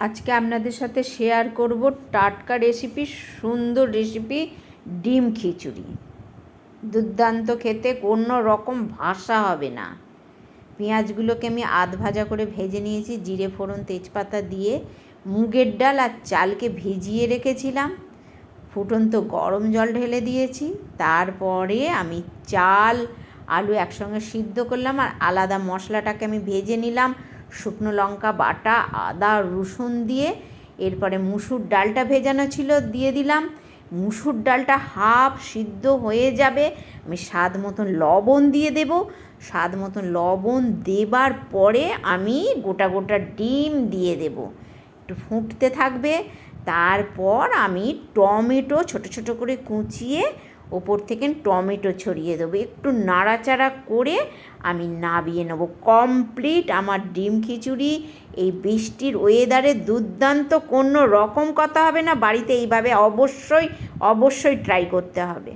আজকে আপনাদের সাথে শেয়ার করব টাটকা রেসিপি সুন্দর রেসিপি ডিম খিচুড়ি। দুর্দান্ত খেতে কোনো রকম ভাষা হবে না। পেঁয়াজগুলোকে আমি আধ ভাজা করে ভেজে নিয়েছি, জিরে, ফোড়ন, তেজপাতা দিয়ে। মুগের ডাল আর চালকে ভিজিয়ে রেখেছিলাম। ফুটন্ত গরম জল ঢেলে দিয়েছি। তারপরে আমি চাল, আলু একসঙ্গে সিদ্ধ করলাম আর আলাদা মশলাটাকে আমি ভেজে নিলাম। শুকনো লঙ্কা, বাটা, আদা, রসুন দিয়ে এরপরে মুসুর ডালটা ভেজানো ছিল, দিয়ে দিলাম। মুসুর ডালটা হাফ সিদ্ধ হয়ে যাবে। আমি স্বাদ মতন লবণ দিয়ে দেব। স্বাদ মতন লবণ দেবার পরে আমি গোটা গোটা ডিম দিয়ে দেব। একটু ফুটতে থাকবে। তারপর আমি টমেটো ছোট ছোট করে কুচিয়ে ওপর থেকে টমেটো ছড়িয়ে দেবো। একটু নাড়াচাড়া করে আমি নাবিয়ে নেব। কমপ্লিট আমার ডিম খিচুড়ি। এই বৃষ্টির ওয়েদারে দুর্দান্ত, কোনো রকম কথা হবে না বাড়িতে। এইভাবে অবশ্যই অবশ্যই ট্রাই করতে হবে।